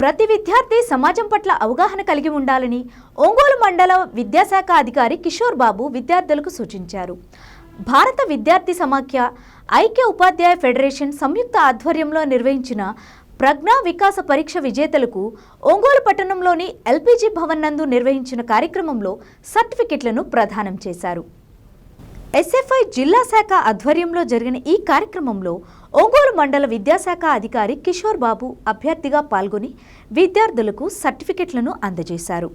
ప్రతి విద్యార్థి సమాజం పట్ల అవగాహన కలిగి ఉండాలని ఒంగోలు మండల విద్యాశాఖ అధికారి కిషోర్ బాబు విద్యార్థులకు సూచించారు. భారత విద్యార్థి సమాఖ్య ఐక్య ఉపాధ్యాయ ఫెడరేషన్ సంయుక్త ఆధ్వర్యంలో నిర్వహించిన ప్రజ్ఞా వికాస పరీక్ష విజేతలకు ఒంగోలు పట్టణంలోని ఎల్పీజీ భవన్ నందు నిర్వహించిన కార్యక్రమంలో సర్టిఫికెట్లను ప్రదానం చేశారు. ఎస్ఎఫ్ఐ జిల్లా శాఖ ఆధ్వర్యంలో జరిగిన ఈ కార్యక్రమంలో ఒంగోలు మండల విద్యాశాఖ అధికారి కిషోర్ బాబు అభ్యర్థిగా పాల్గొని విద్యార్థులకు సర్టిఫికెట్లను అందజేశారు.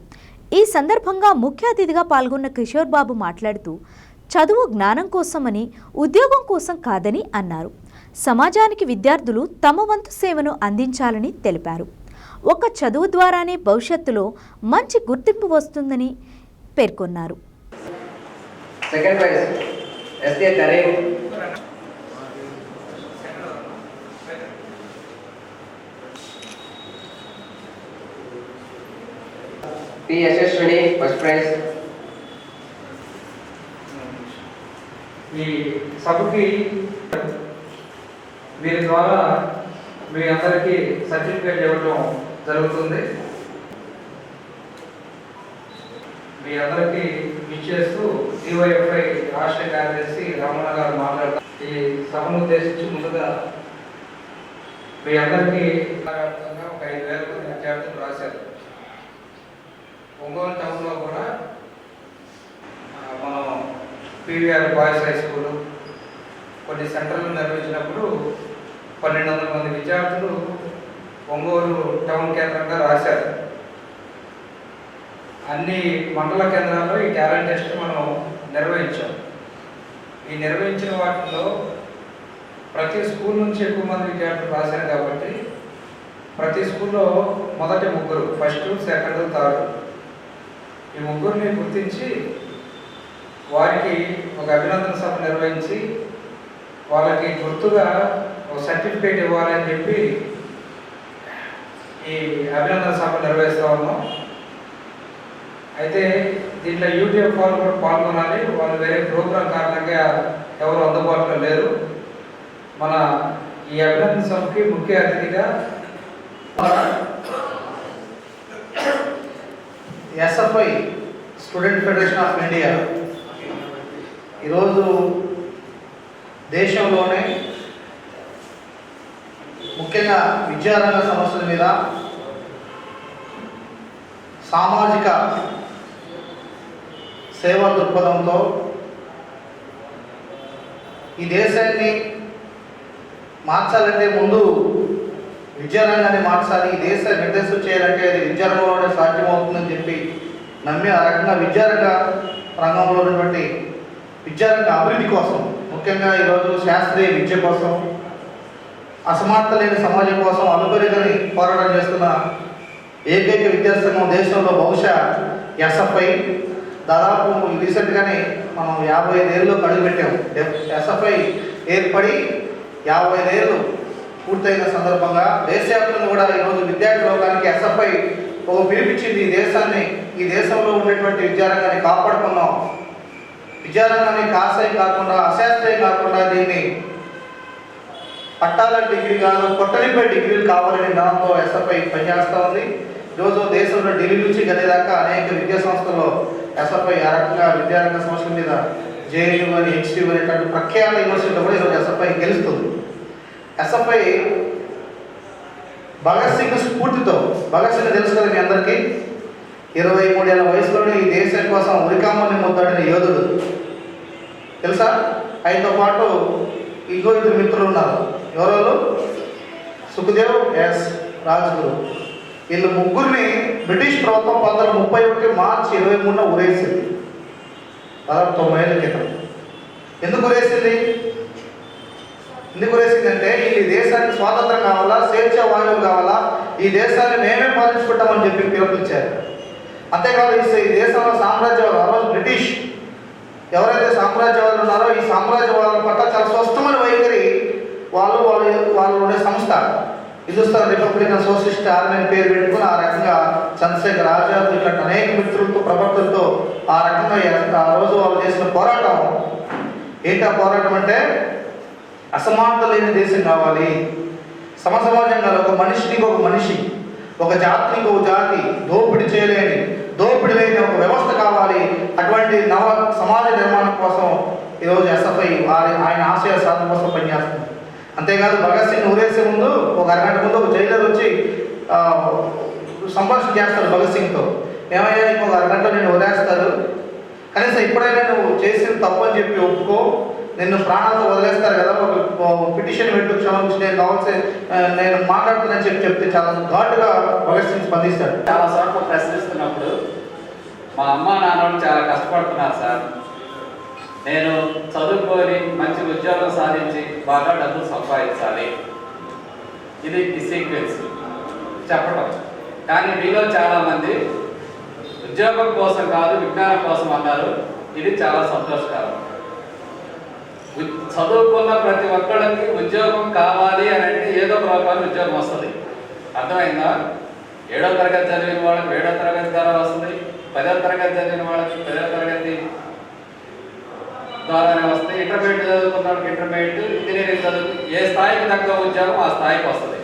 ఈ సందర్భంగా ముఖ్య అతిథిగా పాల్గొన్న కిషోర్ బాబు మాట్లాడుతూ చదువు జ్ఞానం కోసమని ఉద్యోగం కోసం కాదని అన్నారు. సమాజానికి విద్యార్థులు తమ వంతు సేవను అందించాలని తెలిపారు. ఒక చదువు ద్వారానే భవిష్యత్తులో మంచి గుర్తింపు వస్తుందని పేర్కొన్నారు. Second prize SA Karim. P Yashaswini first prize. ఈ సభకి వీరి ద్వారా మీ అందరికీ సర్టిఫికేట్ ఇవ్వడం జరుగుతుంది. మీ అందరికీ ఇచ్చేస్తూ డివైఎఫ్ఐ రాష్ట్ర కార్యదర్శి రమణ గారు మాట్లాడుతూ ఈ సభను ఉద్దేశించి ముందుగా మీ అందరికీ ఒక ఐదు వేల మంది విద్యార్థులు రాశారు. ఒంగోలు టౌన్లో కూడా మనం పీవీఆర్ బాయ్స్ హై స్కూల్ కొన్ని సెంటర్లు నిర్వహించినప్పుడు పన్నెండు వందల మంది విద్యార్థులు ఒంగోలు టౌన్ కేంద్రంగా రాశారు. అన్ని మండల కేంద్రాల్లో ఈ టాలెంట్ టెస్ట్ మనం నిర్వహించాం ఈ నిర్వహించిన వాటిలో ప్రతి స్కూల్ నుంచి ఎక్కువ మంది విద్యార్థులు రాశారు కాబట్టి ప్రతి స్కూల్లో మొదటి ముగ్గురు ఫస్ట్ సెకండ్ థర్డ్ ఈ ముగ్గురిని గుర్తించి వారికి ఒక అభినందన సభ నిర్వహించి వాళ్ళకి గుర్తుగా ఒక సర్టిఫికేట్ ఇవ్వాలని చెప్పి ఈ అభినందన సభ నిర్వహిస్తా ఉన్నాం. అయితే దీంట్లో యూట్యూబ్ వాళ్ళు కూడా పాల్గొనాలి. వాళ్ళు వేరే ప్రోగ్రాం కారణంగా ఎవరు అందుబాటులో లేరు. మన ఈ అభినందన సభకి ముఖ్య అతిథిగా SFI student federation of India ఈరోజు దేశంలోనే ముఖ్యంగా విద్యారంగ సమస్యల మీద సామాజిక సేవా దృక్పథంతో ఈ దేశాన్ని మార్చాలంటే ముందు విద్యారంగాన్ని మార్చాలి. ఈ దేశ నిర్దేశం చేయాలంటే అది విద్యారంగంలోనే సాధ్యమవుతుందని చెప్పి నమ్మి ఆ రకంగా విద్యారంగ రంగంలో ఉన్నటువంటి విద్యారంగ అభివృద్ధి కోసం ముఖ్యంగా ఈరోజు శాస్త్రీయ విద్య కోసం అసమానత లేని సమాజం కోసం అనుపరిగని పోరాటం చేస్తున్న ఏకైక విద్యాసంఘం దేశంలో బహుశా ఎస్ఎఫ్ఐ దాదాపు రీసెంట్గానే మనం యాభై ఐదేళ్ళలో అడుగుపెట్టాం ఎస్ఎఫ్ఐ ఏర్పడి యాభై ఐదేళ్ళు పూర్తయిన సందర్భంగా దేశవ్యాప్తంగా కూడా ఈరోజు విద్యార్థి లోకానికి ఎస్ఎఫ్ఐ ఒక పిలిపించింది. ఈ దేశాన్ని ఈ దేశంలో ఉన్నటువంటి విద్యారంగాన్ని కాపాడుకున్నాం విద్యారంగాన్ని కాసాయి కాకుండా అశాస్త్రీయం కాకుండా దీన్ని పట్టాల డిగ్రీ కాదు కొట్టలిపై డిగ్రీలు కావాలని దాంతో ఎస్ఎఫ్ఐ పనిచేస్తూ ఉంది. ఈరోజు దేశంలో ఢిల్లీ నుంచి గదిదాకా అనేక విద్యా సంస్థల్లో ఎస్ఎఫ్ఐ ఆ రకంగా విద్యారంగ సమస్యల మీద జేఎన్యూ అని హెచ్టీ అనేటువంటి ప్రఖ్యాత యూనివర్సిటీలో కూడా ఈరోజు ఎస్ఎఫ్ఐ గెలుస్తుంది. ఎస్ఎఫ్ఐ భగత్ సింగ్ స్ఫూర్తితో భగత్ సింగ్ తెలుసు కదా మీ అందరికీ? ఇరవై మూడేళ్ళ వయసులోనే ఈ దేశం కోసం ఉరికామని ముద్దాడిన యోధుడు. తెలుసా? ఆయనతో పాటు ఇంకో ఇద్దరు మిత్రులు ఉన్నారు. ఎవరెవరు? సుఖదేవ్ ఎస్. రాజ్గురు. వీళ్ళు ముగ్గురిని బ్రిటిష్ ప్రభుత్వం పంతొమ్మిది వందల ముప్పై ఒకటి మార్చి ఇరవై మూడున ఉరేసింది. దాదాపు తొంభై ఏళ్ళ క్రితం. ఎందుకు ఉరేసింది? ఎందుకు ఉరేసిందంటే ఈ దేశానికి స్వాతంత్రం కావాలా? స్వేచ్ఛ వాయువు కావాలా? ఈ దేశాన్ని మేమే పాలించుకుంటామని చెప్పి పిలుపునిచ్చారు. అంతేకాదు ఈ దేశంలో సామ్రాజ్యవాదం ఆ రోజు బ్రిటిష్ ఎవరైతే సామ్రాజ్యవాదులు ఉన్నారో ఈ సామ్రాజ్యవాదుల పట్ల చాలా స్వస్థమైన వైఖరి వాళ్ళు వాళ్ళు వాళ్ళు ఉండే సంస్థ. హిందుస్థాన్ రిపబ్లికన్ సోషలిస్ట్ ఆర్మీ పేరు పెట్టుకుని ఆ రకంగా చంద్రశేఖర్ ఆజాద్ ఇట్లాంటి అనేక మిత్రులతో ప్రవర్తనతో ఆ రకంగా ఎంత- ఆ రోజు వాళ్ళు చేసిన పోరాటం. ఏంటి ఆ పోరాటం అంటే? అసమానత లేని దేశం కావాలి. సమసమాజంగా ఒక మనిషికి ఒక మనిషి ఒక జాతికి ఒక జాతి దోపిడీ చేయలేని దోపిడీ లేని ఒక వ్యవస్థ కావాలి. అటువంటి నవ సమాజ నిర్మాణం కోసం ఈరోజు ఎస్ఎఫ్ఐ వారి ఆయన ఆశయ సాధన కోసం పనిచేస్తుంది. అంతేకాదు భగత్ సింగ్ ఊరేసే ముందు ఒక అరగంట ముందు ఒక జైలర్ వచ్చి సంభాషణ చేస్తాడు భగత్ సింగ్తో. ఏమయ్యా ఇంకొక అరగంట నేను వదిలేస్తారు కనీసం ఇప్పుడైనా నువ్వు చేసిన తప్పు అని చెప్పి ఒప్పుకో. నిన్ను ప్రాణాలతో వదిలేస్తారు కదా ఒక పిటిషన్ పెట్టు క్షమించి నేను కావాల్సి నేను మాట్లాడుతున్నాను చెప్పి చెప్తే చాలా ఘాటుగా భగత్ సింగ్ స్పందిస్తాడు. చాలా చోట్ల ప్రశ్నిస్తున్నప్పుడు మా అమ్మ నాన్న చాలా కష్టపడుతున్నారు సార్. నేను చదువుకొని మంచి ఉద్యోగం సాధించి బాగా డబ్బులు సంపాదించాలి. ఇది ఈ సీక్వెన్స్ చెప్పడం. కానీ మీలో చాలామంది ఉద్యోగం కోసం కాదు విజ్ఞానం కోసం అన్నారు. ఇది చాలా సంతోషకరం. ఉ- చదువుకున్న ప్రతి ఒక్కరికి ఉద్యోగం కావాలి అని అంటే ఏదో ఒక రూపాయలు ఉద్యోగం వస్తుంది. అర్థమైందా? ఏడో తరగతి చదివిన వాళ్ళకి ఏడో తరగతి ద్వారా వస్తుంది పదో తరగతి చదివిన వాళ్ళకి పదో తరగతి ద్వారానే వస్తే ఇంటర్మీడియట్ చదువుకున్నాడు ఇంటర్మీడియట్ ఇంజనీరింగ్ చదువు ఏ స్థాయికి తగ్గ ఉద్యోగం ఆ స్థాయికి వస్తుంది.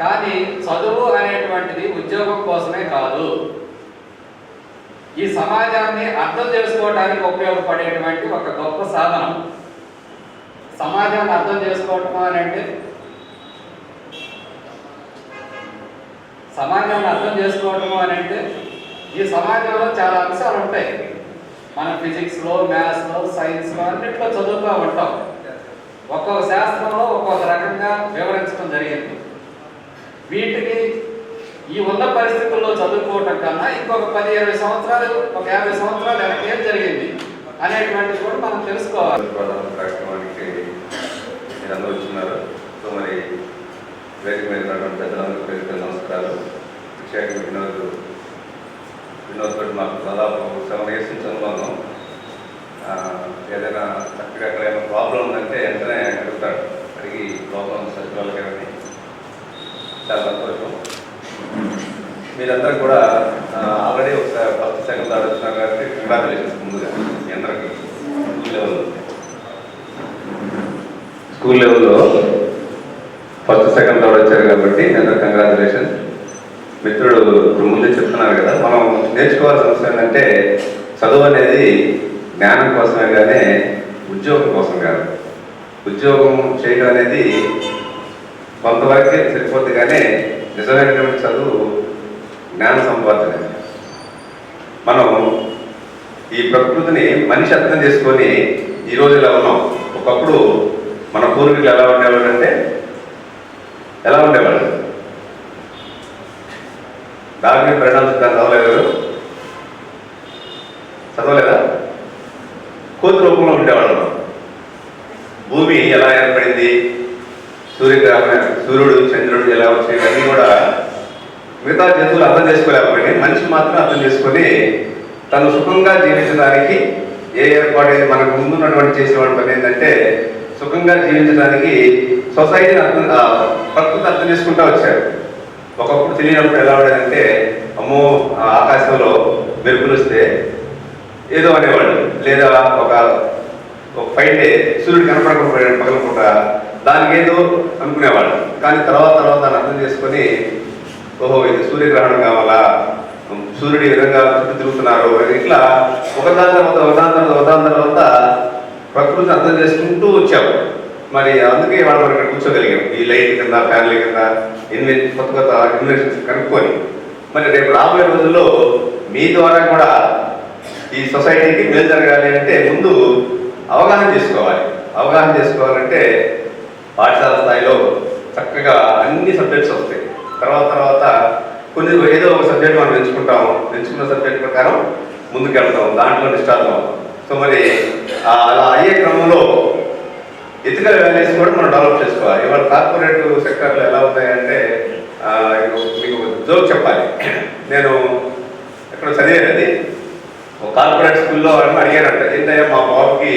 కానీ చదువు అనేటువంటిది ఉద్యోగం కోసమే కాదు. ఈ సమాజాన్ని అర్థం చేసుకోవడానికి ఉపయోగపడేటువంటి ఒక గొప్ప సాధనం. సమాజాన్ని అర్థం చేసుకోవటం అని అంటే సమాజాన్ని అర్థం చేసుకోవటం అని అంటే ఈ సమాజంలో చాలా అంశాలు ఉంటాయి మన ఫిజిక్స్లో మ్యాథ్స్లో సైన్స్లో అన్నింటిలో చదువుతూ ఉంటాం. ఒక్కొక్క శాస్త్రంలో ఒక్కొక్క రకంగా వివరించడం జరిగింది. వీటికి ఈ ఉన్న పరిస్థితుల్లో చదువుకోవటం కన్నా ఇంకొక పది ఇరవై సంవత్సరాలు ఒక యాభై సంవత్సరాలు వెనక ఏం జరిగింది అనేటువంటిది కూడా మనం తెలుసుకోవాలి. కార్యక్రమానికి మీరు అందరూ వచ్చినారు. సో మరి వేదిక మీద పెద్దలందరూ పేరు నమస్కారాలు. విషయానికి వినోద్ తోటి మాకు దాదాపు సెవెన్ ఇయర్స్ నుంచి అనుమానం ఏదైనా చక్కగా అక్కడ ఏమైనా ప్రాబ్లం ఉందంటే వెంటనే అడుగుతాడు అడిగి ప్రాబ్లం సచివాలయాన్ని చాలా సంతోషం. మీరందరూ కూడా ఆల్రెడీ ఒకసారి ఫస్ట్ సెకండ్ థర్డ్ వచ్చినారు కాబట్టి కంగ్రాచులేషన్స్ ముందుగా మీ అందరికీ. స్కూల్ స్కూల్ లెవెల్లో ఫస్ట్ సెకండ్ థర్డ్ వచ్చారు కాబట్టి మీ అందరూ కంగ్రాచులేషన్స్ మిత్రుడు ఇప్పుడు ముందే చెప్తున్నారు కదా మనం నేర్చుకోవాల్సిన అంశం ఏంటంటే చదువు అనేది జ్ఞానం కోసమే కానీ ఉద్యోగం కోసం కాదు. ఉద్యోగం చేయడం అనేది కొంతవరకే సరిపోద్ది కానీ నిజమైనటువంటి చదువు జ్ఞాన సంపాదన. మనం ఈ ప్రకృతిని మనిషి అర్థం చేసుకొని ఈ రోజు ఇలా ఉన్నాం. ఒకప్పుడు మన పూర్వీకులు ఎలా ఉండేవాళ్ళు అంటే ఎలా ఉండేవాళ్ళు? దాని పరిణామ సిద్ధాంతం చదవలేదు చదవలేదా? కోతి రూపంలో ఉండేవాళ్ళు భూమి ఎలా ఏర్పడింది? సూర్యగ్రహణ సూర్యుడు చంద్రుడు ఎలా వచ్చాయి? ఇవన్నీ కూడా మిగతా జంతువులు అర్థం చేసుకోలేకపోయినాయి. మనిషి మాత్రం అర్థం చేసుకొని తను సుఖంగా జీవించడానికి ఏ ఏర్పాటు అయితే మనకు ముందున్నటువంటి చేసేవాడి పని ఏంటంటే సుఖంగా జీవించడానికి సొసైటీని అర్థం ప్రకృతి అర్థం చేసుకుంటూ వచ్చారు. ఒకప్పుడు తెలియనప్పుడు ఎలా ఉండేదంటే అమ్మో ఆ ఆకాశంలో మెరుపులు వస్తే ఏదో అనేవాళ్ళు. లేదా ఒక ఒక ఫైవ్ డే సూర్యుడు కనపడకపోయాడు పగలకుండా దానికి ఏదో అనుకునేవాళ్ళు. కానీ తర్వాత తర్వాత దాన్ని అర్థం చేసుకొని ఓహో ఇది సూర్యగ్రహణం కావాలా? సూర్యుడు ఈ విధంగా చుట్టూ తిరుగుతున్నారు ఇట్లా ఒకదాని తర్వాత ఒకదాని తర్వాత ఒకదాని తర్వాత ప్రకృతిని అర్థం చేసుకుంటూ వచ్చాము. మరి అందుకే వాళ్ళు మనం ఇక్కడ కూర్చోగలిగాం. ఈ లైట్ కింద ఫ్యామిలీ కింద ఇన్వెన్ కొత్త కొత్త ఇన్వెన్షన్స్ కనుక్కొని. మరి రేపు రాబోయే రోజుల్లో మీ ద్వారా కూడా ఈ సొసైటీకి మేలు జరగాలి అంటే ముందు అవగాహన చేసుకోవాలి. అవగాహన చేసుకోవాలంటే పాఠశాల స్థాయిలో చక్కగా అన్ని సబ్జెక్ట్స్ వస్తాయి. తర్వాత తర్వాత కొన్ని ఏదో ఒక సబ్జెక్ట్ మనం ఎంచుకుంటాము ఎంచుకున్న సబ్జెక్ట్ ప్రకారం ముందుకెళ్తాం. దాంట్లో నిష్ఠాతం సో మరి అలా అయ్యే క్రమంలో ఎథికల్ వాల్యూస్ కూడా మనం డెవలప్ చేసుకోవాలి. ఇవాళ కార్పొరేట్ సెక్టర్లో ఎలా ఉన్నాయంటే మీకు జోక్ చెప్పాలి. నేను ఎక్కడ చదివేది ఒక కార్పొరేట్ స్కూల్లో అని అడిగారంట. ఏంటయ్యా మా బాబుకి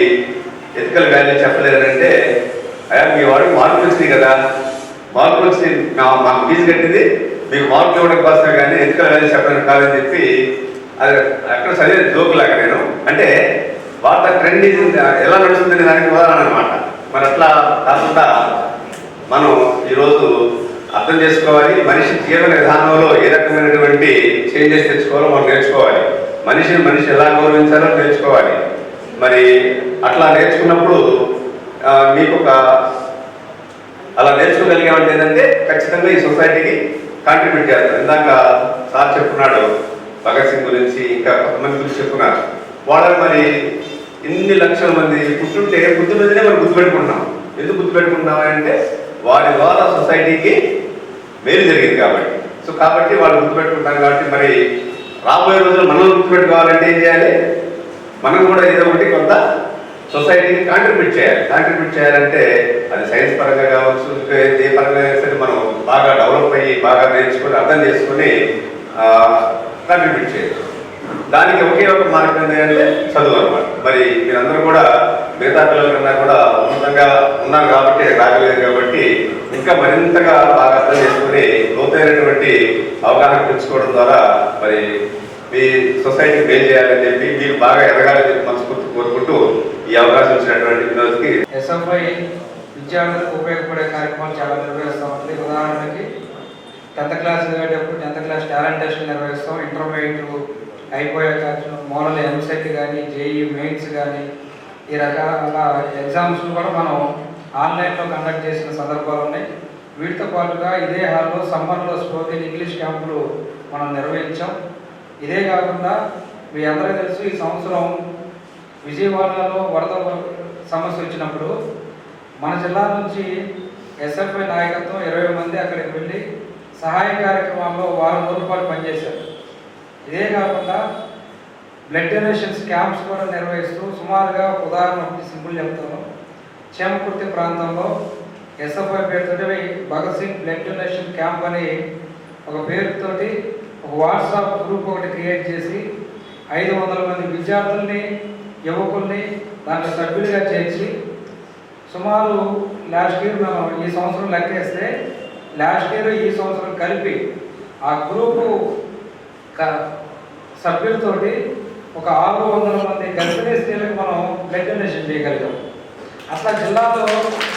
ఎథికల్ వాల్యూ చెప్పలేదంటే అయ్యా మీ వాడికి మార్పులు వచ్చినాయి కదా. మార్పులు వచ్చినాయి. మాకు ఫీజు కట్టింది. మీకు మార్పులు ఇవ్వడం కోసమే కానీ ఎథికల్ వాల్యూ చెప్పడం కాదని చెప్పి అది అక్కడ చదివే జోక్ లాగా నేను. అంటే వార్త ట్రెండ్ ఎలా నడుస్తుంది దానికి ఉదాహరణ అనమాట మరి అట్లా కాకుండా మనం ఈరోజు అర్థం చేసుకోవాలి. మనిషి జీవన విధానంలో ఏ రకమైనటువంటి చేంజెస్ తెచ్చుకోవాలో మనం నేర్చుకోవాలి. మనిషిని మనిషి ఎలా గౌరవించాలో నేర్చుకోవాలి. మరి అట్లా నేర్చుకున్నప్పుడు మీకు ఒక అలా నేర్చుకోగలిగామంటే ఏంటంటే ఖచ్చితంగా ఈ సొసైటీకి కాంట్రిబ్యూట్ చేస్తారు. ఇందాక సార్ చెప్పున్నాడు భగత్ సింగ్ గురించి ఇంకా కొంతమంది గురించి చెప్పున్నారు. వాళ్ళని మరి ఇన్ని లక్షల మంది పుట్టుంటే పుట్టినదినే మనం గుర్తుపెట్టుకుంటున్నాం. ఎందుకు గుర్తుపెట్టుకుంటున్నాం అంటే వారి ద్వారా సొసైటీకి మేలు జరిగింది కాబట్టి. సో కాబట్టి వాళ్ళు గుర్తుపెట్టుకుంటాం కాబట్టి మరి రాబోయే రోజులు మనం గుర్తుపెట్టుకోవాలంటే ఏం చేయాలి? మనం కూడా ఏదో ఒకటి కొంత సొసైటీకి కాంట్రిబ్యూట్ చేయాలి. కాంట్రిబ్యూట్ చేయాలంటే అది సైన్స్ పరంగా కావచ్చు ఏ పరంగా సరే మనం బాగా డెవలప్ అయ్యి బాగా నేర్చుకొని అర్థం చేసుకొని కాంట్రిబ్యూట్ చేయొచ్చు. దానికి ఒకే ఒక మార్గం ఏంటంటే చదువు అనమాట మరి మీరందరూ కూడా మిగతా పిల్లల కన్నా కూడా ఉన్నతంగా ఉన్నారు కాబట్టి రాగలేదు కాబట్టి ఇంకా మరింతగా బాగా అర్థం చేసుకుని లోతైనటువంటి అవగాహన పెంచుకోవడం ద్వారా మరి మీ సొసైటీ మేలు చేయాలని చెప్పి మీరు బాగా ఎదగాలని చెప్పి మనస్ఫూర్తి కోరుకుంటూ ఈ అవకాశం ఇచ్చినటువంటి వినోద్కి ఎస్ఎఫ్ఐ విద్యార్థులకు ఉపయోగపడే కార్యక్రమాలు చాలా నిర్వహిస్తాం. అంటే ఉదాహరణకి టెన్త్ క్లాస్ చదివేటప్పుడు టెన్త్ క్లాస్ టాలెంట్ టెస్ట్ నిర్వహిస్తాం. ఇంటర్మీడియట్ అయిపోయే అయిపోయాక మోడల్ ఎంసెట్ కానీ జేఈ మెయిన్స్ కానీ ఈ రకాల ఎగ్జామ్స్ కూడా మనం ఆన్లైన్లో కండక్ట్ చేసిన సందర్భాలు ఉన్నాయి. వీటితో పాటుగా ఇదే హాల్లో సమ్మర్లో స్పోకెన్ ఇంగ్లీష్ క్యాంపులు మనం నిర్వహించాం. ఇదే కాకుండా మీ అందరూ తెలుసు ఈ సంవత్సరం విజయవాడలో వరద సమస్య వచ్చినప్పుడు మన జిల్లా నుంచి ఎస్ఎఫ్ఐ నాయకత్వం ఇరవై మంది అక్కడికి వెళ్ళి సహాయ కార్యక్రమాల్లో వారం రోజుల పాటు పనిచేశారు. ఇదే కాకుండా బ్లడ్ డొనేషన్స్ క్యాంప్స్ కూడా నిర్వహిస్తూ సుమారుగా ఉదాహరణ ఒకటి సింపుల్ చెప్తాను. చేమకుర్తి ప్రాంతంలో ఎస్ఎఫ్ఐ పేరుతో Bhagat Singh blood donation camp అని ఒక పేరుతోటి ఒక వాట్సాప్ గ్రూప్ ఒకటి క్రియేట్ చేసి ఐదు వందల మంది విద్యార్థుల్ని యువకుల్ని దాంట్లో సభ్యులుగా చేర్చి సుమారు లాస్ట్ ఇయర్ మనం ఈ సంవత్సరం లెక్కేస్తే లాస్ట్ ఇయర్ ఈ సంవత్సరం కలిపి ఆ గ్రూపు క- సభ్యులతోటి ఒక ఆరు వందల మంది గర్భిణీ స్త్రీలకు మనం బ్లడ్ డొనేషన్ చేయగలిగాం. అట్లా జిల్లాలో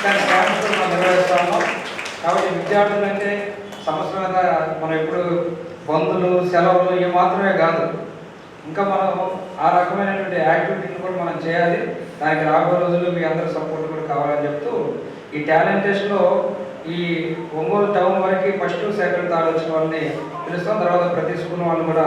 దాని క్యాంపులు మనం నిర్వహిస్తాము. కాబట్టి విద్యార్థులు అంటే సంవత్సరం మీద మనం ఇప్పుడు బంధులు సెలవులు ఇవి మాత్రమే కాదు. ఇంకా మనం ఆ రకమైనటువంటి యాక్టివిటీని కూడా మనం చేయాలి. దానికి రాబోయే రోజుల్లో మీ అందరి సపోర్ట్ కూడా కావాలని చెప్తూ ఈ టాలెంట్ టెస్ట్లో ఈ ఒంగోలు టౌన్ వరకు ఫస్ట్ సెకండ్ థర్డ్ వచ్చిన వాళ్ళని పిలుస్తాం. తర్వాత ప్రతి స్కూల్ వాళ్ళు కూడా